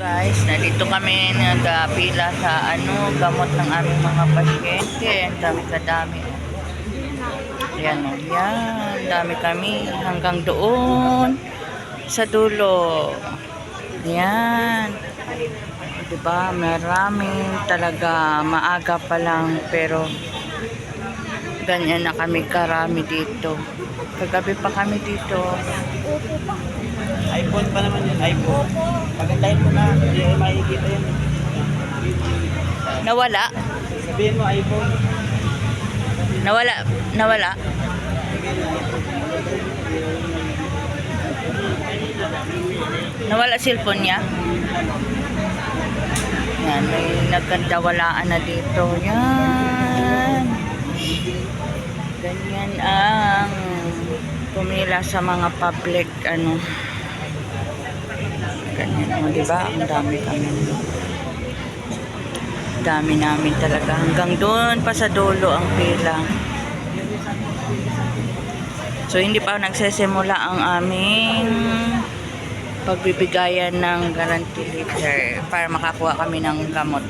Guys, nandito kami nagpila sa ano, gamot ng aming mga pasyente. Ang dami kadami. Yan o, yan. Dami kami hanggang doon sa dulo. Yan. Diba, maraming talaga maaga pa lang pero ganyan na kami karami dito. Kagabi pa kami dito. iPhone pa naman yun, iPhone. Pagandahin mo na, hindi ay makikita yun. Nawala? Sabihin mo iPhone. Nawala? Nawala? Nawala cellphone niya? Yan, may nagkandawalaan na dito. Yan. Ganyan ang pumila sa mga public, ano. Ganyan, o, diba? Ang dami kami. Dami namin talaga. Hanggang doon pa sa dulo ang pila. So, hindi pa nagsesimula ang aming pagbibigayan ng guarantee letter para makakuha kami ng gamot.